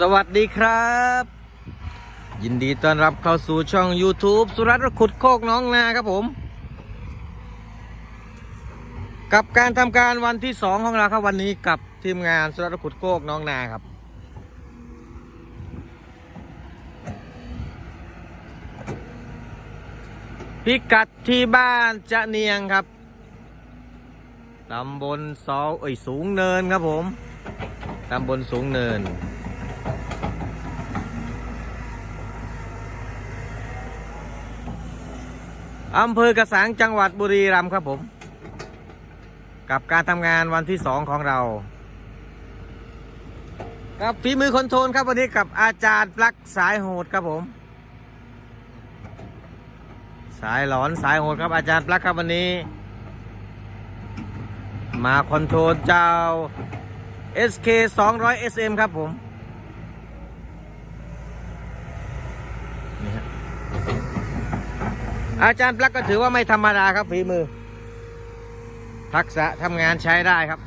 สวัสดีครับ ยินดีต้อนรับเข้าสู่ช่อง YouTube สุรัตน์ขุดโคกน้องนาครับผม กับการทำการวันที่สองของเราครับวันนี้กับทีมงานสุรัตน์ขุดโคกน้องนาครับ พิกัดที่บ้านจะเนียงครับตำบลเสาเอ้ยสูงเนินครับผมตำบลสูงเนิน อำเภอกระสังจังหวัดบุรีรัมย์ครับผม กับการทำงานวันที่สองของเรา กับฝีมือคอนโทรลครับวันนี้กับอาจารย์ปลั๊กสายโหดครับผม สายหลอนสายโหดครับอาจารย์ปลั๊กครับวันนี้ มาคอนโทรลเจ้า SK 200 SM ครับผมนี่ฮะ อาจารย์ปลั๊กก็ถือว่าไม่ธรรมดาครับฝีมือ ทักษะทำงานใช้ได้ครับ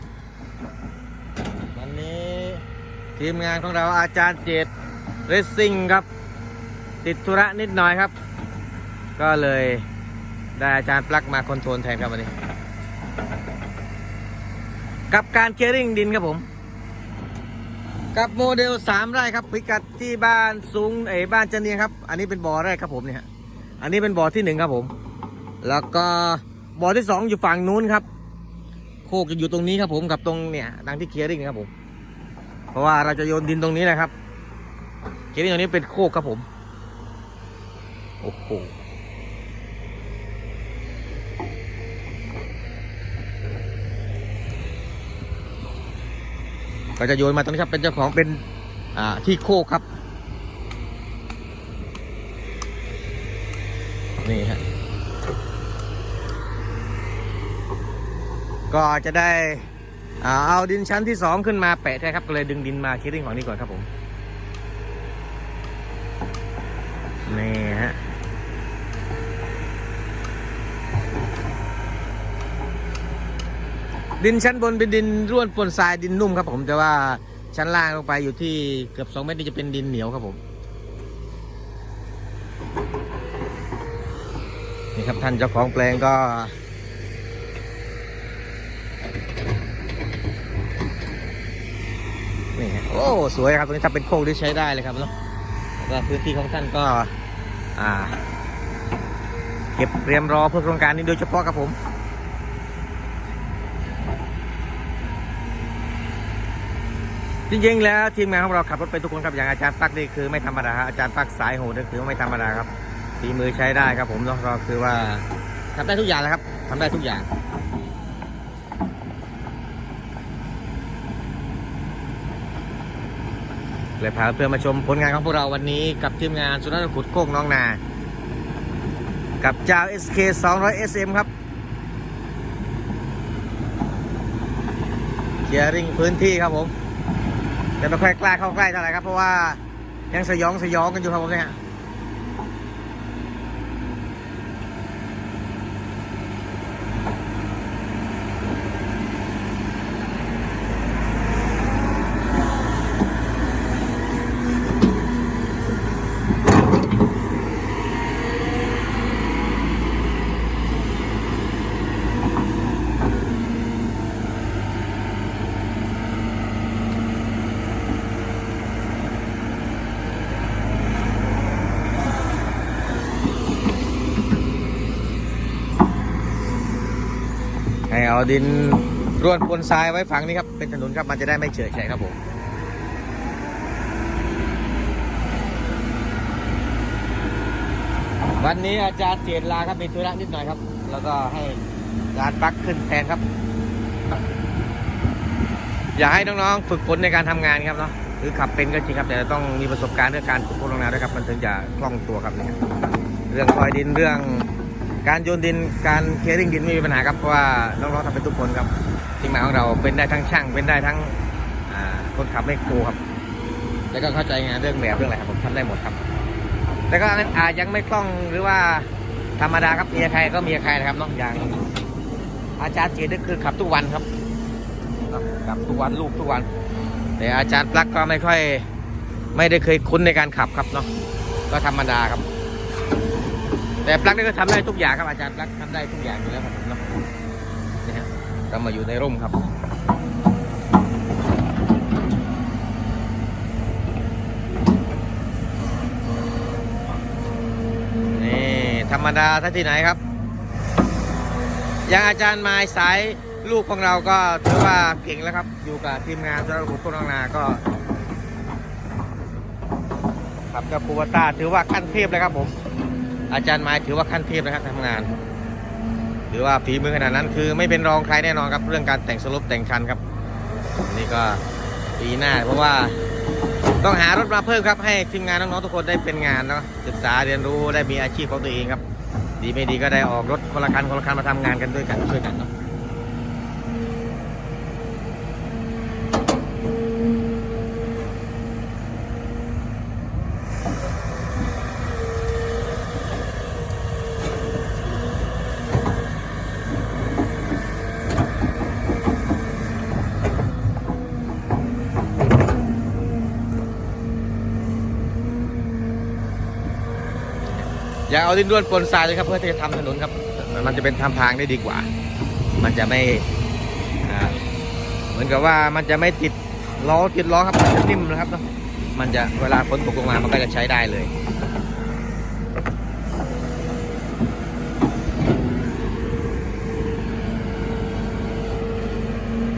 วันนี้ทีมงานของเราอาจารย์เจตเรสซิ่งครับ ติดธุระนิดหน่อยครับ ก็เลยได้อาจารย์ปลั๊กมาคอนโทรลแทนครับวันนี้ กับการเคร์ริ่งดินครับผมกับโมเดล 3 ไร่ครับพิกัดที่บ้านสูงเอ๋บ้านจันเนียครับ อันนี้เป็นบ่อแรกครับผมเนี่ย อันนี้เป็นบ่อที่หนึ่งครับผม แล้วก็บ่อที่สองอยู่ฝั่งนู้นครับ โคกจะอยู่ตรงนี้ครับผมกับตรงเนี่ยดังที่เคลียร์ริ่งครับผม เพราะว่าเราจะโยนดินตรงนี้นะครับ เคลียร์ริ่งตรงนี้เป็นโคกครับผม โอ้โหก็จะโยนมาตรงนี้ครับเป็นเจ้าของเป็นอ่าที่โคกครับ นี่ฮะก็จะได้เอาดินชั้นที่สองขึ้นมาแปะใช่ครับก็เลยดึงดินมาคิดริ่งของนี้ก่อนครับผมนี่ฮะดินชั้นบนเป็นดินร่วนปนทรายดินนุ่มครับผมแต่ว่าชั้นล่างลงไปอยู่ที่เกือบสองเมตรนี่จะเป็นดินเหนียวครับผม นี่ครับท่านเจ้าของแปลงก็นี่โอ้สวยครับตรงนี้ถ้าเป็นโคกที่ใช้ได้เลยครับเนาะแล้วก็พื้นที่ของท่านก็อ่า เก็บเตรียมรอเพื่อโครงการนี้โดยเฉพาะครับผมจริงๆแล้วทีมงานของเราขับรถไปทุกคนครับอย่างอาจารย์ปักนี่คือไม่ธรรมดาครับอาจารย์ปักสายโหดนี่คือไม่ธรรมดาครับ ฝีมือใช้ได้ครับผมเนาะก็คือว่าทำได้ทุกอย่างแล้วครับทำได้ทุกอย่างเลยพาเพื่อนมาชมผลงานของพวกเราวันนี้กับทีมงานสุนัขขุดโคกน้องนา กับเจ้า SK 200 SM ครับ เคลียร์ริงพื้นที่ครับผม แต่ไม่ค่อยกล้าเข้าใกล้เท่าไหร่ครับ เพราะว่ายังสยองสยองกันอยู่ครับผมเนี่ย เอาดินร่วนปนทรายไว้ฝังนี่ครับ เป็นถนนครับมันจะได้ไม่เฉื่อยแฉะครับผมวันนี้อาจารย์เจนลาครับมีธุระนิดหน่อยครับ แล้วก็ให้อาจารย์ปักขึ้นแทนครับ อยากให้น้องๆฝึกฝนในการทำงานครับเนาะคือขับเป็นก็จริงครับ แต่ต้องมีประสบการณ์เรื่องการฝึกฝนลงนาด้วยครับ มันถึงจะคล่องตัวครับเนี่ยเรื่องคอยดินเรื่อง การโยนดินการเคริ่งดินไม่มีปัญหาครับเพราะว่าน้องๆทำเป็นทุกคนครับทีมงานของเราเป็นได้ทั้งช่างเป็นได้ทั้งคนขับไม่ครูครับ แล้วก็เข้าใจงานเรื่องแบบเรื่องอะไรครับผมทำได้หมดครับแต่ก็อาจยังไม่คล่องหรือว่าธรรมดาครับมีใครก็มีใครนะครับน้องอย่างอาจารย์เจนี่คือขับทุกวันครับขับทุกวันลูกทุกวัน แต่อาจารย์ปลั๊กก็ไม่ค่อยไม่ได้เคยคุ้นในการขับครับเนาะก็ธรรมดาครับ แต่ปลั๊กนี่ก็ทำได้ทุกอย่างครับอาจารย์ปลั๊กทำได้ทุกอย่างอยู่แล้วครับผมเนาะนี่ฮะเรามาอยู่ในร่มครับนี่ธรรมดาถ้าที่ไหนครับอย่างอาจารย์มายสายลูกของเราก็ถือว่าเก่งแล้วครับ อยู่กับทีมงานสำหรับขุดต้นนาก็ขับกับปูวต้าถือว่าขั้นเทพเลยครับผม อาจารย์มายถือว่าขั้นเทพนะครับทำงานถือว่าฝีมือขนาดนั้น คือไม่เป็นรองใครแน่นอนครับ เรื่องการแต่งสรุปแต่งคันครับนี่ก็ปีหน้า เพราะว่าต้องหารถมาเพิ่มครับ ให้ทีมงานน้องๆทุกคนได้เป็นงานเนาะศึกษาเรียนรู้ได้มีอาชีพของตัวเองครับ ดีไม่ดีก็ได้ออกรถคนละคันคนละคันมาทำงานกันด้วยกันช่วยกันเนาะ อย่าเอาดินด้วนปนทรายเลยครับเพื่อที่จะทำถนนครับ มันจะเป็นทำทางได้ดีกว่า มันจะไม่เหมือนกับว่ามันจะไม่ติดล้อติดล้อครับมันจะนิ่มนะครับเนาะมันจะเวลาฝนตกลงมามันก็จะใช้ได้เลย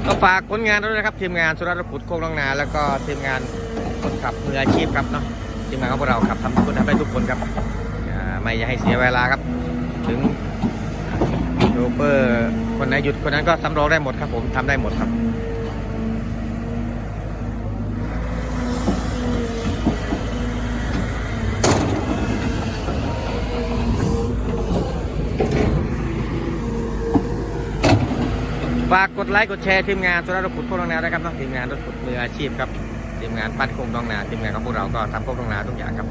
ก็ฝากผลงานด้วยนะครับทีมงานสุรัตน์ขุดโคกน้องนา แล้วก็ทีมงานคนขับมืออาชีพครับเนาะทีมงานของพวกเราครับทำทุกคนทำได้ทุกคนครับ ไม่อยากให้เสียเวลาครับ ถึงโชเฟอร์คนไหนหยุดคนนั้นก็สำรองได้หมดครับผมทำได้หมดครับฝากกดไลค์กดแชร์ทีมงานสุรรขุดโคกน้องนาด้วยครับน้องทีมงานรถขุดมืออาชีพครับทีมงานปั้นโคกน้องนาทีมงานของพวกเราก็ทำโคกน้องนาทุกอย่างครับ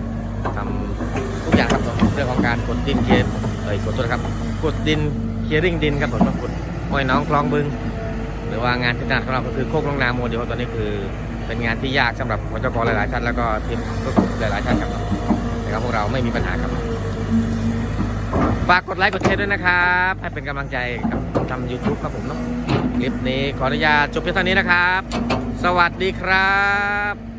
ทำทุกอย่างครับผมเรื่องของการกดดินเคลียร์เอ้ยกดตัวครับกดดินเคลียร์ริ่งดินครับผมกดห้อยน้องคลองบึง หรือว่างานที่ถนัดของเราก็คือโคกน้องนาโมเดลตอนนี้คือเป็นงานที่ยากสำหรับหัวเจ้ากหลายๆท่านแล้วก็ทีมรถขุดหลายๆท่านครับนะครับพวกเราไม่มีปัญหาครับฝากกดไลค์กดแชร์ด้วยนะครับให้เป็นกำลังใจกับทำ YouTube ครับผมเนาะคลิปนี้ขออนุญาตจบเพียงเท่านี้นะครับ สวัสดีครับ